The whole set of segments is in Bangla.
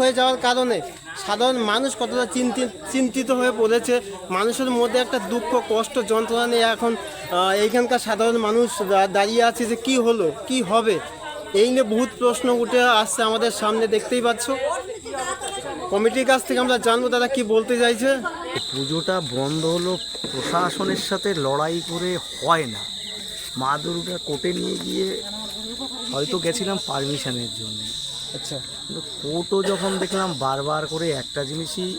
হয়ে যাওয়ার কারণে সাধারণ মানুষ কতটা চিন্তিত চিন্তিত হয়ে পড়েছে, মানুষের মধ্যে একটা দুঃখ, কষ্ট, যন্ত্রণা নিয়ে এখন এইখানকার সাধারণ মানুষ দাঁড়িয়ে আছে যে কি হলো, কি হবে? এই নিয়ে বহুত প্রশ্ন উঠে আসছে আমাদের সামনে, দেখতেই পাচ্ছ। কমিটির কাছ থেকে আমরা জানব তারা কি বলতে চাইছে। পুজোটা বন্ধ হলো, প্রশাসনের সাথে লড়াই করে হয় না। মা দুর্গা কোর্টে নিয়ে গিয়ে হয়তো গেছিলাম পারমিশনের জন্য। আচ্ছা। কিন্তু কোর্টও যখন দেখলাম বারবার করে একটা জিনিসই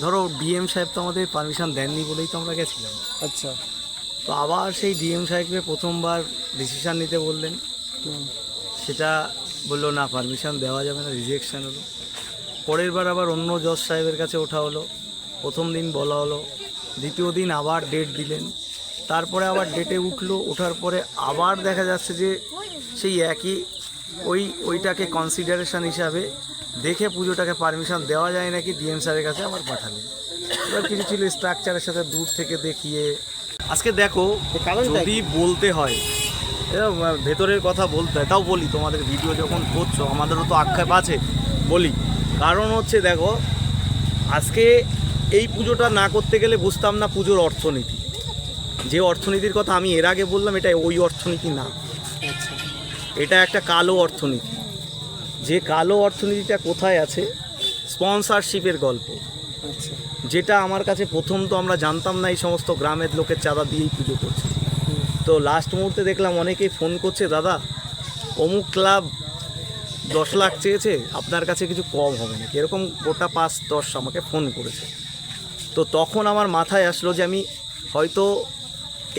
ধরো ডিএম সাহেব তো আমাদের পারমিশন দেননি বলেই তো আমরা গেছিলাম। আচ্ছা। তো আবার সেই ডিএম সাহেবকে প্রথমবার ডিসিশান নিতে বললেন। সেটা বলল না পারমিশন দেওয়া যাবে না রিজেকশান হলো। পরের বার আবার অন্য জজ সাহেবের কাছে ওঠা হলো। প্রথম দিন বলা হলো। দ্বিতীয় দিন আবার ডেট দিলেন। তারপরে আবার ডেটে উঠল। ওঠার পরে আবার দেখা যাচ্ছে যে সেই একই ওই ওইটাকে কনসিডারেশন হিসাবে দেখে পুজোটাকে পারমিশন দেওয়া যায় নাকি ডিএম স্যারের কাছে আবার পাঠালেন এবার কিছু ছিল স্ট্রাকচারের সাথে দূর থেকে দেখিয়ে। আজকে দেখো যদি বলতে হয় ভেতরের কথা বলতে হয় তাও বলি তোমাদের ভিডিও যখন করছ আমাদেরও তো আক্ষেপ আছে বলি। কারণ হচ্ছে দেখো আজকে এই পুজোটা না করতে গেলে বুঝতাম না পুজোর অর্থনীতি। যে অর্থনীতির কথা আমি এর আগে বললাম এটা ওই অর্থনীতি না। এটা একটা কালো অর্থনীতি। যে কালো অর্থনীতিটা কোথায় আছে? স্পন্সরশিপের গল্প। আচ্ছা। যেটা আমার কাছে প্রথম তো আমরা জানতাম না এই সমস্ত গ্রামের লোকের চাঁদা দিয়েই পুজো করছে। তো লাস্ট মুহূর্তে দেখলাম অনেকেই ফোন করছে দাদা অমুক ক্লাব দশ লাখ চেয়েছে আপনার কাছে কিছু কম হবে না এরকম গোটা পাঁচ দশ আমাকে ফোন করেছে। তো তখন আমার মাথায় আসলো যে আমি হয়তো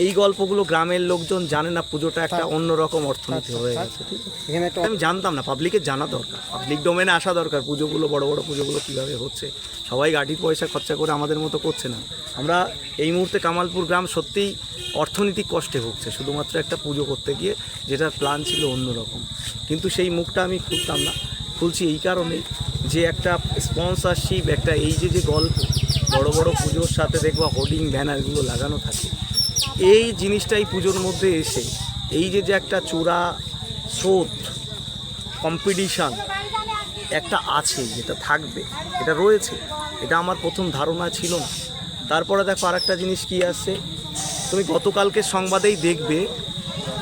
এই গল্পগুলো গ্রামের লোকজন জানে না পুজোটা একটা অন্যরকম অর্থনীতি হয়ে গেছে। ঠিক আছে আমি জানতাম না পাবলিকের জানা দরকার। পাবলিক ডোমেনে আসা দরকার পুজোগুলো বড় বড় পুজোগুলো কীভাবে হচ্ছে। সবাই গাড়ির পয়সা খরচা করে আমাদের মতো করছে না। আমরা এই মুহূর্তে কামালপুর গ্রাম সত্যিই অর্থনৈতিক কষ্টে ভুগছে শুধুমাত্র একটা পুজো করতে গিয়ে যেটার প্ল্যান ছিল অন্যরকম কিন্তু সেই মুখটা আমি খুলতাম না। খুলছি এই কারণেই যে একটা স্পন্সরশিপ একটা এই যে যে গল্প বড় বড় পুজোর সাথে দেখবা হোর্ডিং ব্যানারগুলো লাগানো থাকে। এই জিনিসটাই পুজোর মধ্যে এসে, এই যে যে একটা চূড়া স্রোত কম্পিটিশান একটা আছে, যেটা থাকবে, এটা রয়েছে, এটা আমার প্রথম ধারণা ছিল না। তারপরে দেখো আরেকটা জিনিস কি আসছে তুমি গতকালকে সংবাদেই দেখবে,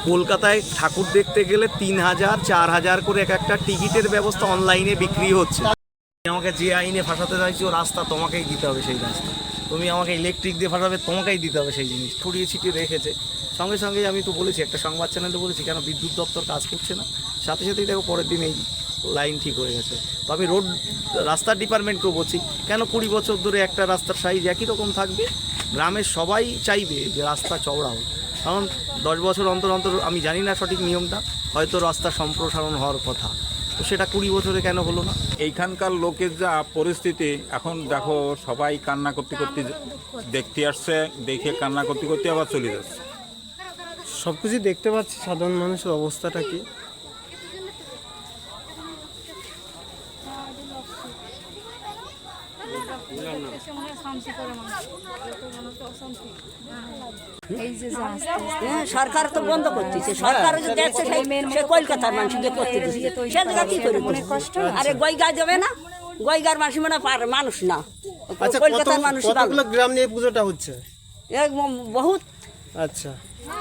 কলকাতায় ঠাকুর দেখতে গেলে তিন হাজার, চার হাজার করে এক একটা টিকিটের ব্যবস্থা অনলাইনে বিক্রি হচ্ছে। আমাকে যে আইনে ফাঁসাতে চাইছো রাস্তা তোমাকেই দিতে হবে সেই রাস্তা। তুমি আমাকে ইলেকট্রিক দিয়ে ফাঁসাবে তোমাকেই দিতে হবে সেই জিনিস ছড়িয়ে ছিটিয়ে রেখেছে। সঙ্গে সঙ্গে আমি তো বলেছি, একটা সংবাদ চ্যানেলে বলেছি, কেন বিদ্যুৎ দপ্তর কাজ করছে না? সাথে সাথেই দেখো পরের দিন এই লাইন ঠিক হয়ে গেছে। তো আমি রোড রাস্তার ডিপার্টমেন্টকেও বলছি, কেন কুড়ি বছর ধরে একটা রাস্তার সাইজ একই রকম থাকবে? গ্রামের সবাই চাইবে যে রাস্তা চওড়া হোক কারণ দশ বছর অন্তর অন্তর, আমি জানি না সঠিক নিয়মটা, হয়তো রাস্তা সম্প্রসারণ হওয়ার কথা। তো সেটা কুড়ি বছরে কেন হলো না এইখানকার লোকের যা পরিস্থিতি এখন দেখো সবাই কান্না করতে করতে দেখতে আসছে দেখে কান্না করতে করতে আবার চলে যাচ্ছে সব কিছু দেখতে পাচ্ছি সাধারণ মানুষের অবস্থাটা কি যা আস্তে আস্তে হ্যাঁ, সরকার তো বন্ধ করতেছে। সরকার যে দেখছে সেই সে কলকাতার মানুষকে করতে দিচ্ছে। সে জায়গা কি করে মনে কষ্ট আরে গইগা যাবে না? গইগার মানুষ মানে পার- মানুষ না। আচ্ছা কলকাতার মানুষ। গ্রাম নিয়ে পুজোটা হচ্ছে? বহুত। আচ্ছা।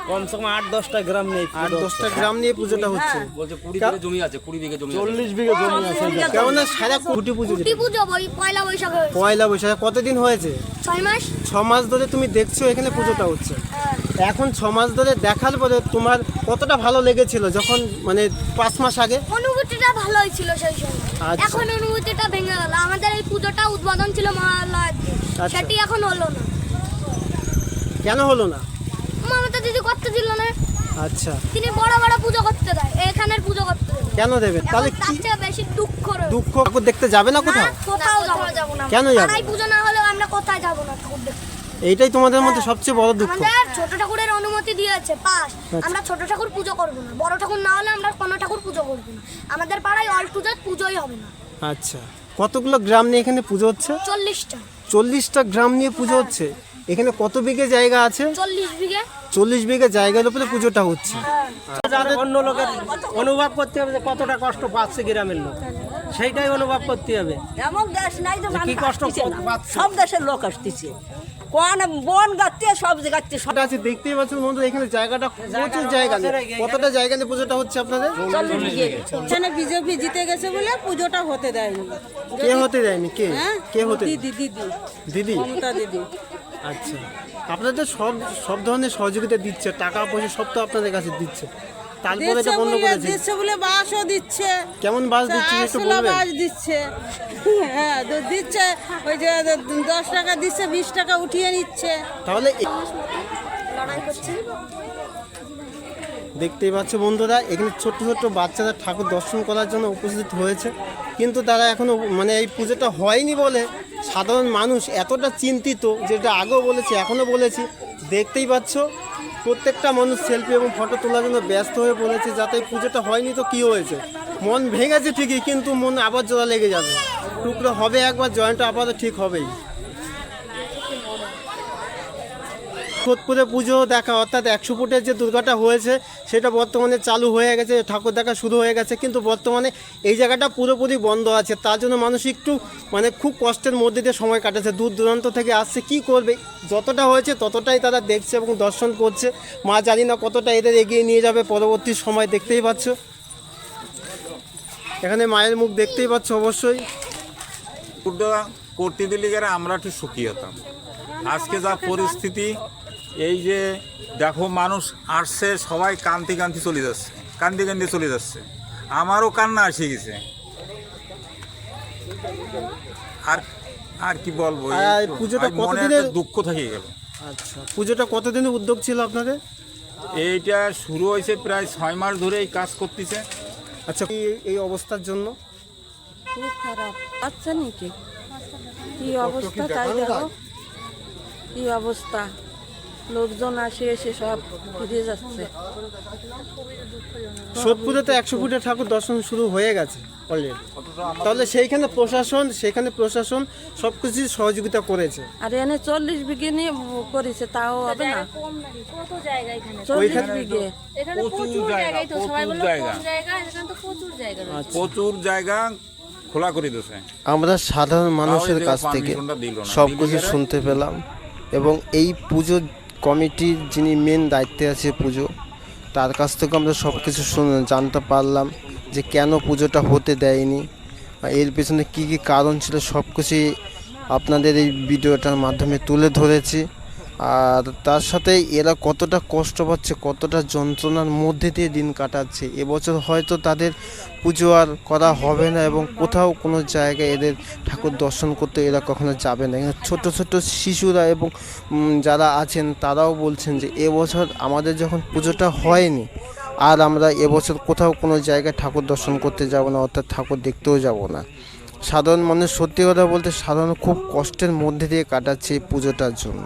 কমসে কম আট দশটা গ্রাম নেই আর দশটা গ্রাম নিয়ে পুজোটা হচ্ছে। বলছে কুড়ি বিঘে জমি আছে কুড়ি বিঘে জমি চল্লিশ বিঘা জমি আছে। কেমন সারা কুটি পুজো। পুজো বই পয়লা বৈশাখে। পয়লা বৈশাখ কতদিন হয়েছে? ছয় মাস। ছ মাস ধরে তুমি দেখছ এখানে পুজোটা হচ্ছে। এখন ছ মাস ধরে দেখার পরে তোমার কতটা ভালো লেগেছিল যখন মানে পাঁচ মাস আগে? অনুভূতিটা ভালো হয়েছিল সেই সময়। আচ্ছা। এখন অনুভূতিটা ভেঙে গেল। আমাদের এই পুজোটা উদ্বোধন ছিল মহালয়ার আচ্ছা। সেটি এখন হলো না। কেন হলো না? মমতা দিদি করতে দিল না। আচ্ছা। তিনি বড় বড় পুজো করতে দেয় এখানের পুজো করতে কেন দেবেন? তাহলে কি বেশি দুঃখ। দুঃখ ঠাকুর দেখতে যাবে না কোথাও? কোথাও যাব না। কেন যাবে? পাড়ায় পুজো না হলেও আমরা কোথায় যাব না ঠাকুর দেখতে? এইটাই তোমাদের মধ্যে সবচেয়ে বড় দুঃখ। আমাদের ছোট ঠাকুরের অনুমতি দিয়েছে পাস। আমরা ছোট ঠাকুর পুজো করব না। বড় ঠাকুর না হলে আমরা কোনো ঠাকুর পুজো করব না। আমাদের পাড়ায় অল পুজোর পুজোই হবে না। আচ্ছা। কতগুলো গ্রাম নিয়ে এখানে পুজো হচ্ছে? চল্লিশটা। চল্লিশটা গ্রাম নিয়ে পুজো হচ্ছে? এখানে কত বিঘে জায়গা আছে? চল্লিশ বিঘে। চল্লিশ বিঘে জায়গার উপরে পুজোটা হচ্ছে। অন্য লোকের অনুভব করতে হবে যে কতটা কষ্ট পাচ্ছে গ্রামের লোক। সেইটাই অনুভব করতে হবে। এমন দেশ নাই যে কি কষ্ট সব দেশের লোক আসতেছে। কোন বন গাচ্ছে সব জায়গাতে সব আছে দেখতেই পাচ্ছেন বন্ধুরা এখানে জায়গাটা প্রচুর জায়গা নেই। কতটা জায়গা নিয়ে পুজোটা হচ্ছে আপনাদের? এখানে বিজেপি জিতে গেছে বলে পুজোটা হতে দেয়নি। কে হতে দেয়নি? কে? হ্যাঁ? কে হতে দিদি দিদি। দিদি? মমতা দিদি। আচ্ছা। আপনাদের সব সব ধরনের সহযোগিতা দিচ্ছে টাকা পয়সা সব তো আপনাদের কাছে দিচ্ছে। তারপরে এটা বন্ধ বলে দিচ্ছে বলে বাসও দিচ্ছে। কেমন বাস দিচ্ছে একটু বলবেন? বাস দিচ্ছে। হ্যাঁ তো দিচ্ছে ওই যে দশ টাকা দিচ্ছে বিশ টাকা উঠিয়ে নিচ্ছে। তাহলে লড়াই করছি দেখতেই পাচ্ছ বন্ধুরা এখানে ছোট্ট ছোট্ট বাচ্চারা ঠাকুর দর্শন করার জন্য উপস্থিত হয়েছে। কিন্তু তারা এখনও মানে এই পুজোটা হয়নি বলে সাধারণ মানুষ এতটা চিন্তিত, যেটা আগেও বলেছি, এখনও বলেছি, দেখতেই পাচ্ছ, প্রত্যেকটা মানুষ সেলফি এবং ফটো তোলার জন্য ব্যস্ত হয়ে পড়েছে, যাতে পুজোটা হয়নি তো কী হয়েছে। মন ভেঙেছে ঠিকই, কিন্তু মন আবার জোড়া লেগে যাবে। টুকরো হবে একবার, জয়েন্টটা আপাতত ঠিক হবেই। সোদপুরে পুজো দেখা, অর্থাৎ একশো ফুটের যে দুর্গাটা হয়েছে, সেটা বর্তমানে চালু হয়ে গেছে, ঠাকুর দেখা শুরু হয়ে গেছে, কিন্তু বর্তমানে এই জায়গাটা পুরোপুরি বন্ধ আছে। তার জন্য মানুষ একটু মানে খুব কষ্টের মধ্যে দিয়ে সময় কাটাচ্ছে দূর দূরান্ত থেকে আসছে, কি করবে? যতটা হয়েছে ততটাই তারা দেখছে এবং দর্শন করছে। মা জানি না কতটা এদের এগিয়ে নিয়ে যাবে, পরবর্তী সময় দেখতেই পাচ্ছ। এখানে মায়ের মুখ দেখতেই পাচ্ছ অবশ্যই। করতে দিলে আমরা একটু সুখী হতাম। আজকে যা পরিস্থিতি এই যে দেখো মানুষ আসছে সবাই কান্তি কান্তি চলে যাচ্ছে কান্দি কান্দি চলে যাচ্ছে। আমারও কান্না এসে গেছে। আর আর কি বলব। পুজোটা কতদিনের- দুঃখ থেকে গেল আচ্ছা পুজোটা কতদিনের উদ্যোগ ছিল আপনাদের? এইটা শুরু হয়েছে প্রায় ছয় মাস ধরে এই কাজ করতেছে। আচ্ছা এই- এই অবস্থার জন্য? খুব খারাপ। আচ্ছা নাকি কি অবস্থা তাই দেখো। কি অবস্থা? লোকজন আসে এসে সব ফিরে যাচ্ছে। সোদপুরে তো একশো ফুটের ঠাকুর দর্শন শুরু হয়ে গেছে অলরেডি তাহলে সেইখানে প্রশাসন সেখানে প্রশাসন সব কিছু সহযোগিতা করেছে। আর এনে চল্লিশ বিঘে নিয়ে করেছে তাও হবে না। কত জায়গা এখানে চল্লিশ বিঘে প্রচুর জায়গা, জায়গায় তো সবাই প্রচুর জায়গা। তো প্রচুর জায়গা রয়েছে। প্রচুর জায়গা খোলা করে দিয়েছে। আমরা সাধারণ মানুষের কাছ থেকে। সব কিছু শুনতে পেলাম এবং এই পুজো কমিটির যিনি মেন দায়িত্বে আছে পুজো, তার কাছ থেকে আমরা সব কিছু জানতে পারলাম যে কেন পুজোটা হতে দেয়নি এর পেছনে কী কী কারণ ছিল সব কিছুই আপনাদের এই ভিডিওটার মাধ্যমে তুলে ধরেছি। আর তার সাথে এরা কতটা কষ্ট পাচ্ছে, কতটা যন্ত্রণার মধ্যে দিয়ে দিন কাটাচ্ছে, এবছর হয়তো তাদের পুজো আর করা হবে না এবং কোথাও কোনো জায়গায় এদের ঠাকুর দর্শন করতে এরা কখনো যাবে না। ছোট ছোট শিশুরা এবং যারা আছেন তারাও বলছেন যে এবছর আমাদের যখন পুজোটা হয়নি, আর আমরা এবছর কোথাও কোনো জায়গায় ঠাকুর দর্শন করতে যাব না, অর্থাৎ ঠাকুর দেখতেও যাব না। সাধারণ মানুষ সত্যি কথা বলতে সাধারণ খুব কষ্টের মধ্যে দিয়ে কাটাচ্ছে এই পুজোটার জন্য।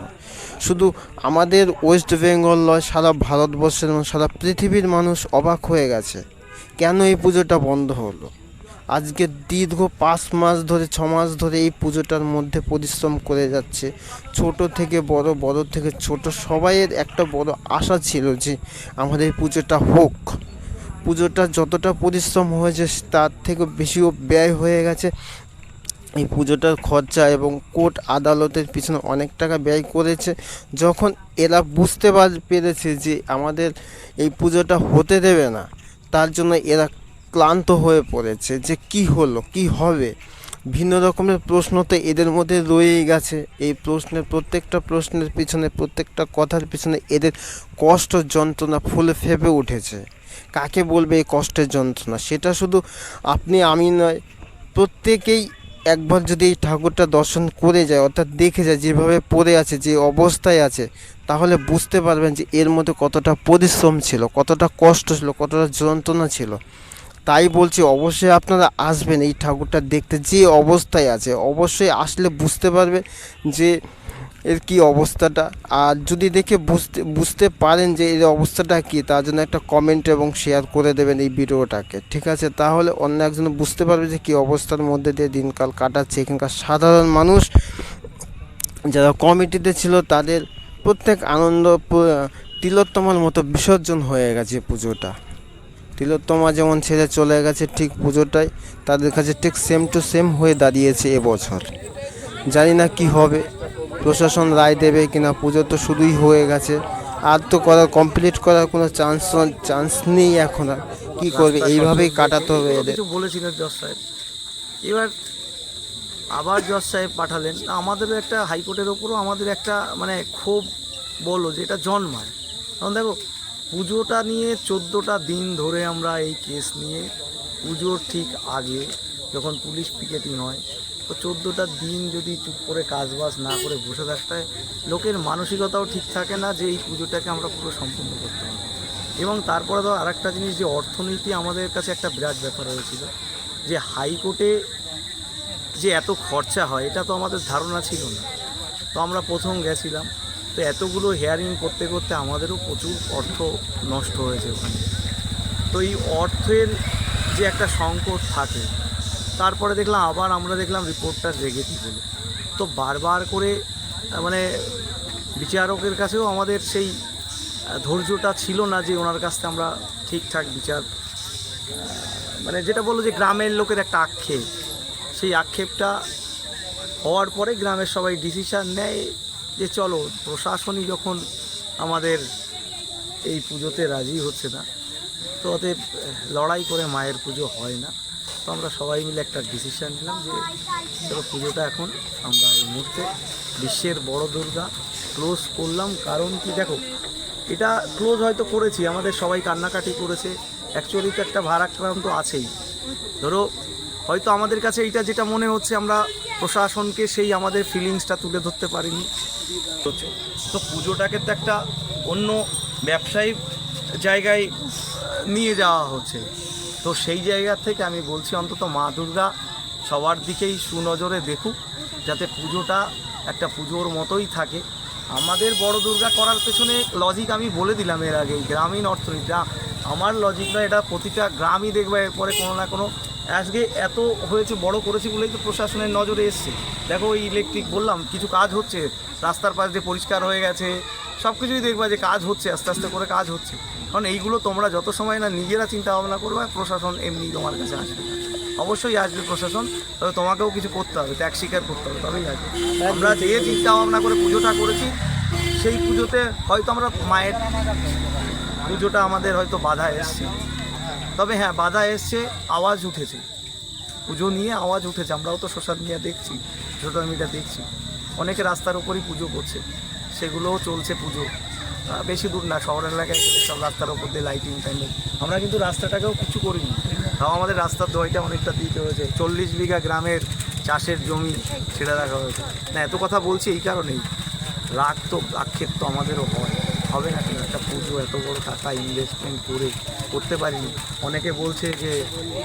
শুধু আমাদের ওয়েস্ট বেঙ্গল নয়, সারা ভারতবর্ষের এবং সারা পৃথিবীর মানুষ অবাক হয়ে গেছে, কেন এই পুজোটা বন্ধ হলো? আজকে দীর্ঘ পাঁচ মাস ধরে, ছ মাস ধরে এই পুজোটার মধ্যে পরিশ্রম করে যাচ্ছে। ছোট থেকে বড় বড় থেকে ছোট সবাইয়ের একটা বড় আশা ছিল যে আমাদের এই পুজোটা হোক। পুজোটা যতটা পরিশ্রম হয়েছে তার থেকে বেশিও ব্যয় হয়ে গেছে। এই পুজোটার খরচা এবং কোর্ট আদালতের পিছনে অনেক টাকা ব্যয় করেছে। যখন এরা বুঝতে পার- পেরেছে যে আমাদের এই পুজোটা হতে দেবে না, তার জন্য এরা ক্লান্ত হয়ে পড়েছে যে কি হলো, কি হবে? ভিন্ন রকমের প্রশ্ন তো এদের মধ্যে রয়েই গেছে। এই প্রশ্নের প্রত্যেকটা প্রশ্নের পিছনে, প্রত্যেকটা কথার পিছনে এদের কষ্ট যন্ত্রণা ফুলে ফেপে উঠেছে। কাকে বলবে এই কষ্টের যন্ত্রণা? সেটা শুধু আপনি, আমি নয়, প্রত্যেকেই একবার যদি এই ঠাকুরটা দর্শন করে যায়, অর্থাৎ দেখে যায়, যেভাবে পড়ে আছে, যে অবস্থায় আছে, তাহলে বুঝতে পারবেন যে এর মধ্যে কতটা পরিশ্রম ছিল, কতটা কষ্ট ছিল, কতটা যন্ত্রণা ছিল। তাই বলছি, অবশ্যই আপনারা আসবেন এই ঠাকুরটা দেখতে, যে অবস্থায় আছে। অবশ্যই আসলে বুঝতে পারবে যে এর কি অবস্থাটা? আর যদি দেখে বুঝতে বুঝতে পারেন যে এর অবস্থাটা কি, তার জন্য একটা কমেন্ট এবং শেয়ার করে দেবেন এই ভিডিওটাকে, ঠিক আছে? তাহলে অন্য একজন বুঝতে পারবে যে কি অবস্থার মধ্যে দিয়ে দিনকাল কাটাচ্ছে এখানকার সাধারণ মানুষ। যারা কমিটিতে ছিল, তাদের প্রত্যেক আনন্দ তিলোত্তমার মতো বিসর্জন হয়ে গেছে পুজোটা। তিলোত্তমা যেমন ছেড়ে চলে গেছে, ঠিক পুজোটাই তাদের কাছে ঠিক সেম টু সেম হয়ে দাঁড়িয়েছে এবছর। জানি না কি হবে। প্রশাসন রায় দেবে কিনা পুজো তো শুরুই হয়ে গেছে। আর তো করার কমপ্লিট করার কোনো চান্স চান্স নেই এখন আর। কী করবে? এইভাবেই কাটাতে হবে এদের। কিছু বলেছিলেন জজ সাহেব। এবার আবার জজ সাহেব পাঠালেন। আমাদেরও একটা হাইকোর্টের ওপরও আমাদের একটা মানে ক্ষোভ বলো যে এটা জন্মায়। কারণ দেখো পুজোটা নিয়ে চোদ্দোটা দিন ধরে আমরা এই কেস নিয়ে পুজোর ঠিক আগে যখন পুলিশ পিকেটিং হয় তো চোদ্দোটা দিন যদি চুপ করে কাজবাজ না করে বসে থাকতে হয়, লোকের মানসিকতাও ঠিক থাকে না যে এই পুজোটাকে আমরা পুরো সম্পূর্ণ করতে পারব। এবং তারপরে তো আরেকটা জিনিস, যে অর্থনীতি আমাদের কাছে একটা বিরাট ব্যাপার হয়েছিল, যে হাইকোর্টে যে এত খরচা হয়, এটা তো আমাদের ধারণা ছিল না। তো আমরা প্রথম গেছিলাম, তো এতগুলো হেয়ারিং করতে করতে আমাদেরও প্রচুর অর্থ নষ্ট হয়েছে ওখানে। তো এই অর্থের যে একটা সংকট থাকে তারপরে দেখলাম, আবার আমরা দেখলাম রিপোর্টটা নেগেটিভ হলো তো বারবার করে মানে বিচারকের কাছেও আমাদের সেই ধৈর্যটা ছিল না যে ওনার কাছ থেকে আমরা ঠিকঠাক বিচার মানে যেটা বলল যে গ্রামের লোকের একটা আক্ষেপ। সেই আক্ষেপটা হওয়ার পরে গ্রামের সবাই ডিসিশান নেয় যে চলো, প্রশাসনই যখন আমাদের এই পুজোতে রাজি হচ্ছে না, তো অতএব লড়াই করে মায়ের পুজো হয় না। তো আমরা সবাই মিলে একটা ডিসিশন নিলাম যে চলো পুজোটা এখন আমরা এই মুহূর্তে বিশ্বের বড় দুর্গা ক্লোজ করলাম। কারণ কি দেখো, এটা ক্লোজ হয়তো করেছি, আমাদের সবাই কান্নাকাটি করেছে। অ্যাকচুয়ালি তো একটা ভারাক্রান্ত আছেই। ধরো, হয়তো আমাদের কাছে এইটা যেটা মনে হচ্ছে আমরা প্রশাসনকে সেই আমাদের ফিলিংসটা তুলে ধরতে পারিনি। তো পুজোটাকে তো একটা অন্য ব্যবসায়ী জায়গায় নিয়ে যাওয়া হচ্ছে। তো সেই জায়গা থেকে আমি বলছি অন্তত মা দুর্গা সবার দিকেই সুনজরে দেখুক, যাতে পুজোটা একটা পুজোর মতোই থাকে। আমাদের বড় দুর্গা করার পেছনে লজিক আমি বলে দিলাম এর আগে গ্রামীণ অর্থনীতিটা আমার লজিক না এটা প্রতিটা গ্রামই দেখবে, এরপরে কোনো না কোনো আজকে এত হয়েছে, বড় করেছি বলেই তো প্রশাসনের নজরে এসছে। দেখো ওই ইলেকট্রিক বললাম, কিছু কাজ হচ্ছে, রাস্তার পাশ দিয়ে পরিষ্কার হয়ে গেছে সব কিছুই দেখবা যে কাজ হচ্ছে, আস্তে আস্তে করে কাজ হচ্ছে। কারণ এইগুলো তোমরা যত সময় না নিজেরা চিন্তা ভাবনা করবে, প্রশাসন এমনি তোমার কাছে আসবে অবশ্যই আসবে প্রশাসন, তবে তোমাকেও কিছু করতে হবে, ত্যাগ স্বীকার করতে হবে, তবেই আসবে। আমরা যে চিন্তা ভাবনা করে পুজোটা করেছি, সেই পুজোতে হয়তো আমরা মায়ের পুজোটা আমাদের হয়তো বাধা এসছে। তবে হ্যাঁ বাধা এসছে, আওয়াজ উঠেছে। পুজো নিয়ে আওয়াজ উঠেছে, আমরাও তো সোশ্যাল মিডিয়া দেখছি, সোশ্যাল মিডিয়া দেখছি। অনেকে রাস্তার উপরই পুজো করছে। সেগুলোও চলছে পুজো। বেশি দূর না, শহর এলাকায় গেলে সব রাস্তার ওপর দিয়ে লাইটিং টাইমিং। আমরা কিন্তু রাস্তাটাকেও কিছু করিনি। তাও আমাদের রাস্তার দইটা অনেকটা দিতে হয়েছে। চল্লিশ বিঘা গ্রামের চাষের জমি ছেড়ে রাখা হয়েছে। না, এত কথা বলছি এই কারণেই। রাগ তো, আক্ষেপ তো আমাদেরও হয়। হবে না কেন? একটা পুজো, এত বড় টাকা ইনভেস্টমেন্ট করে করতে পারিনি। অনেকে বলছে যে,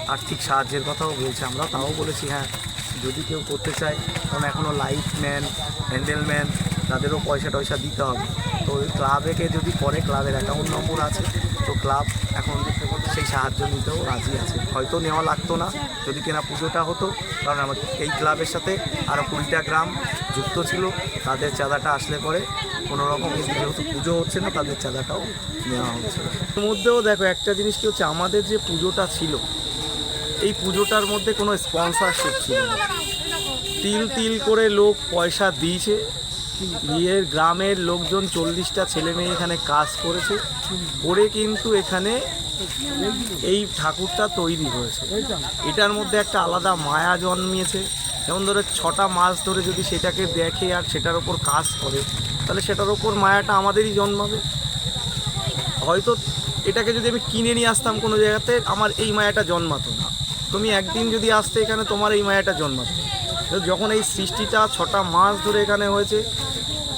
আর্থিক সাহায্যের কথাও বলছে। আমরা তাও বলেছি হ্যাঁ যদি কেউ করতে চায়। কারণ এখনও লাইট ম্যান হ্যান্ডেলম্যান তাদেরও পয়সা টয়সা দিতে হবে। তো ওই ক্লাবেকে যদি করে ক্লাবের অ্যাকাউন্ট নম্বর আছে, তো ক্লাব এখন সেই সাহায্য নিতেও রাজি আছে। হয়তো নেওয়া লাগতো না, যদি কিনা পুজোটা হতো, কারণ আমার এই ক্লাবের সাথে আরও কুড়িটা গ্রাম যুক্ত ছিল, তাদের চাঁদাটা আসলে পরে কোনো রকম যেহেতু পুজো হচ্ছে না, তাদের চাঁদাটাও নেওয়া হচ্ছে। এর মধ্যেও দেখো, একটা জিনিস কি হচ্ছে, আমাদের যে পুজোটা ছিল, এই পুজোটার মধ্যে কোনো স্পন্সরশিপ ছিল তিল তিল করে লোক পয়সা দিয়েছে বিয়ের গ্রামের লোকজন চল্লিশটা ছেলে মেয়ে এখানে কাজ করেছে। করে কিন্তু এখানে এই ঠাকুরটা তৈরি হয়েছে। এটার মধ্যে একটা আলাদা মায়া জন্মিয়েছে। যেমন ধরো ছটা মাস ধরে যদি সেটাকে দেখে আর সেটার ওপর কাজ করে, তাহলে সেটার ওপর মায়াটা আমাদেরই জন্মাবে। হয়তো এটাকে যদি আমি কিনে নিয়ে আসতাম কোনো জায়গাতে, আমার এই মায়াটা জন্মাতো না। তুমি একদিন যদি আসতে এখানে, তোমার এই মায়াটা জন্মাতো যখন এই সৃষ্টিটা ছটা মাস ধরে এখানে হয়েছে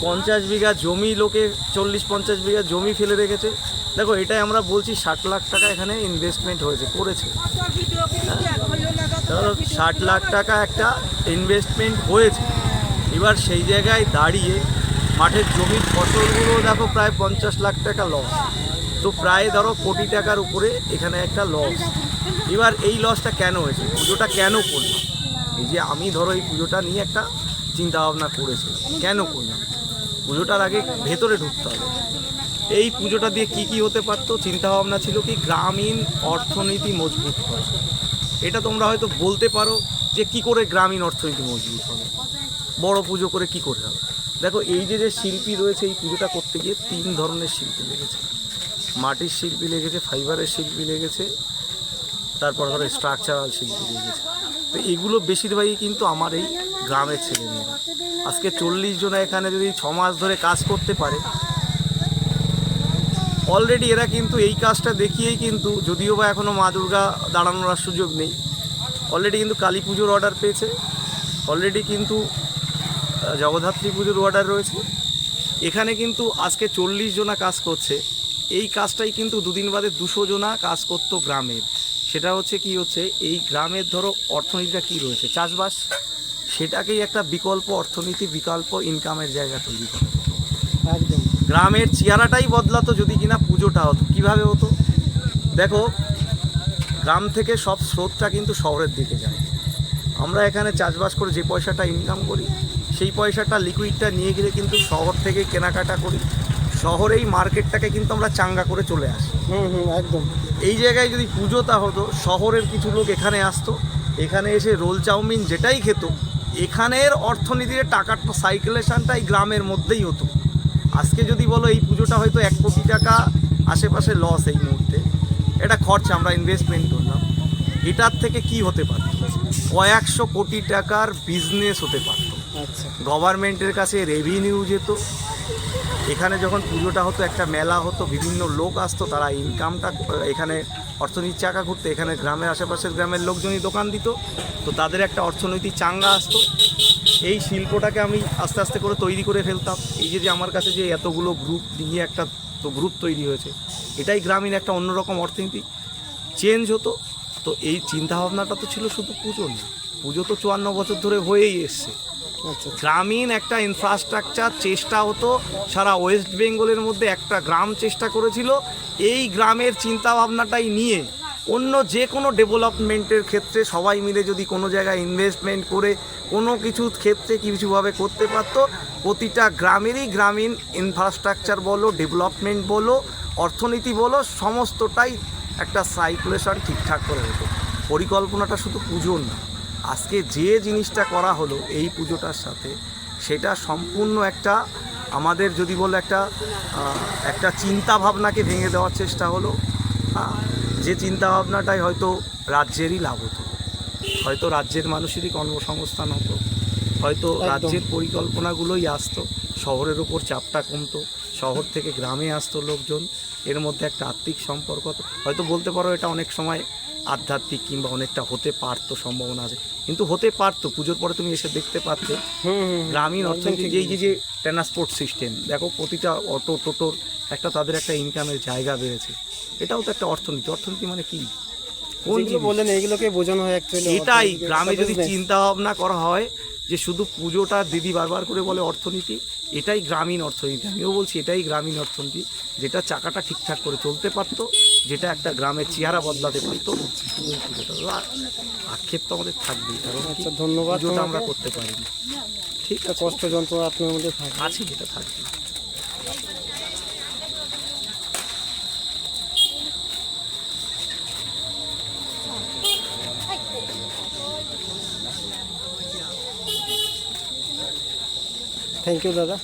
পঞ্চাশ বিঘা জমি লোকে চল্লিশ, পঞ্চাশ বিঘা জমি ফেলে রেখেছে। দেখো, এটাই আমরা বলছি, ষাট লাখ টাকা এখানে ইনভেস্টমেন্ট হয়েছে, করেছে। ধরো, ষাট লাখ টাকা একটা ইনভেস্টমেন্ট হয়েছে। এবার সেই জায়গায় দাঁড়িয়ে মাঠের জমির ফসলগুলো দেখো, প্রায় পঞ্চাশ লাখ টাকা লস তো প্রায় ধরো কোটি টাকার উপরে এখানে একটা লস এবার এই লসটা কেন হয়েছে? পুজোটা কেন করলাম? এই যে আমি ধরো এই পুজোটা নিয়ে একটা চিন্তা ভাবনা করেছিলাম। কেন করলাম? পুজোটার আগে ভেতরে ঢুকতে হবে। এই পুজোটা দিয়ে কি কি হতে পারতো চিন্তা ভাবনা ছিল কি গ্রামীণ অর্থনীতি মজবুত করা এটা তোমরা হয়তো বলতে পারো যে কি করে গ্রামীণ অর্থনীতি মজবুত হবে। বড় পুজো করে কি করে হবে? দেখো, এই যে যে শিল্পী রয়েছে, এই পুজোটা করতে গিয়ে তিন ধরনের শিল্পী লেগেছে। মাটির শিল্পী লেগেছে, ফাইবারের শিল্পী লেগেছে, তারপর ধরো স্ট্রাকচারাল শিল্পী লেগেছে। তো এগুলো বেশিরভাগই কিন্তু আমার এই গ্রামের ছেলে ছেলেমেয়েরা আজকে চল্লিশ জনা এখানে যদি ছ মাস ধরে কাজ করতে পারে অলরেডি এরা কিন্তু এই কাজটা দেখিয়েই কিন্তু যদিও বা এখনও মা দুর্গা দাঁড়ানোর সুযোগ নেই। অলরেডি কিন্তু কালী পুজোর অর্ডার পেয়েছে। অলরেডি কিন্তু জগদ্ধাত্রী পুজোর অর্ডার রয়েছে। এখানে কিন্তু আজকে চল্লিশ জনা কাজ করছে। এই কাজটাই কিন্তু দুদিন বাদে দুশো জনা কাজ করতো গ্রামের। সেটা হচ্ছে কি হচ্ছে, এই গ্রামের ধরো অর্থনীতিটা কি রয়েছে? চাষবাস? সেটাকেই একটা বিকল্প অর্থনীতি বিকল্প ইনকামের জায়গা তৈরি করে। একদম। গ্রামের চেহারাটাই বদলাতো যদি কিনা পুজোটা হতো। কীভাবে হতো? দেখো গ্রাম থেকে সব স্রোতটা কিন্তু শহরের দিকে যায়। আমরা এখানে চাষবাস করে যে পয়সাটা ইনকাম করি সেই পয়সাটা লিকুইডটা নিয়ে গেলে কিন্তু শহর থেকে কেনাকাটা করি। শহরেই মার্কেটটাকে কিন্তু আমরা চাঙ্গা করে চলে আসি। হুম হুম একদম। এই জায়গায় যদি পুজোটা হতো শহরের কিছু লোক এখানে আসতো। এখানে এসে রোল চাউমিন যেটাই খেত এখানের অর্থনীতির টাকার সাইকেলেশনটা এই গ্রামের মধ্যেই হতো। আজকে যদি বলো এই পুজোটা হয়তো এক কোটি টাকা আশেপাশে লস এই মুহূর্তে। এটা খরচা আমরা ইনভেস্টমেন্ট করলাম। এটার থেকে কি হতে পারত? কয়েকশো কোটি টাকার বিজনেস হতে পারত। আচ্ছা। গভর্নমেন্টের কাছে রেভিনিউ যেত। এখানে যখন পুজোটা হতো, একটা মেলা হতো, বিভিন্ন লোক আসতো, তারা ইনকামটা এখানে অর্থনীতির চাকা ঘুরতে, এখানে গ্রামের আশেপাশের গ্রামের লোকজনই দোকান দিত। তো তাদের একটা অর্থনৈতিক চাঙ্গা আসতো। এই শিল্পটাকে আমি আস্তে আস্তে করে তৈরি করে ফেলতাম। এই যে যে আমার কাছে যে এতগুলো গ্রুপ নিয়ে একটা তো গ্রুপ তৈরি হয়েছে, এটাই গ্রামীণ একটা অন্যরকম অর্থনীতি। চেঞ্জ হতো। তো এই চিন্তাভাবনাটা তো ছিল শুধু পুজো না পুজো তো চুয়ান্ন বছর ধরে হয়েই এসছে। গ্রামীণ একটা ইনফ্রাস্ট্রাকচার চেষ্টা হতো, সারা ওয়েস্ট বেঙ্গলের মধ্যে একটা গ্রাম চেষ্টা করেছিল। এই গ্রামের চিন্তাভাবনাটাই নিয়ে অন্য যে কোনো ডেভেলপমেন্টের ক্ষেত্রে সবাই মিলে যদি কোনো জায়গায় ইনভেস্টমেন্ট করে, কোনো কিছু ক্ষেত্রে কিছুভাবে করতে পারতো, প্রতিটা গ্রামেরই গ্রামীণ ইনফ্রাস্ট্রাকচার বলো ডেভেলপমেন্ট বলো, অর্থনীতি বলো, সমস্তটাই একটা সাইকুলেশন ঠিকঠাক করে হতো পরিকল্পনাটা শুধু পুজোর না। আজকে যে জিনিসটা করা হলো এই পুজোটার সাথে সেটা সম্পূর্ণ একটা আমাদের যদি বলে একটা একটা চিন্তা ভাবনাকে ভেঙে দেওয়ার চেষ্টা হলো যে চিন্তা ভাবনাটাই হয়তো রাজ্যেরই লাভ হতো হয়তো রাজ্যের মানুষেরই কর্মসংস্থান হতো হয়তো রাজ্যের পরিকল্পনাগুলোই আসতো শহরের উপর চাপটা কমতো শহর থেকে গ্রামে আসতো লোকজন এর মধ্যে একটা আত্মিক সম্পর্ক হয়তো বলতে পারো এটা অনেক সময় আধ্যাত্মিক কিংবা অনেকটা হতে পারতো সম্ভাবনা আছে। কিন্তু হতে পারতো পুজোর পরে তুমি এসে দেখতে পারতে। গ্রামীণ অর্থনীতি যে এই যে যে ট্রান্সপোর্ট সিস্টেম দেখো প্রতিটা অটো টোটোর একটা তাদের একটা ইনকামের জায়গা বেড়েছে। এটাও তো একটা অর্থনীতি। অর্থনীতি মানে কি? কোন? বললেন এইগুলোকে বোঝানো হয় এটাই গ্রামে যদি চিন্তা ভাবনা করা হয় যে শুধু পুজোটা দিদি বারবার করে বলে অর্থনীতি এটাই গ্রামীণ অর্থনীতি। আমিও বলছি এটাই গ্রামীণ অর্থনীতি যেটা চাকাটা ঠিকঠাক করে চলতে পারত যেটা একটা গ্রামের চেহারা বদলাতে পারতো। আক্ষেপ তো আমাদের থাকবেই কারণ আচ্ছা, ধন্যবাদ আমরা করতে পারিনি। ঠিক আছে কষ্ট যন্ত্রণা আপনার মধ্যে থাকে আছে যেটা থাকবে। थैंक यू दादा।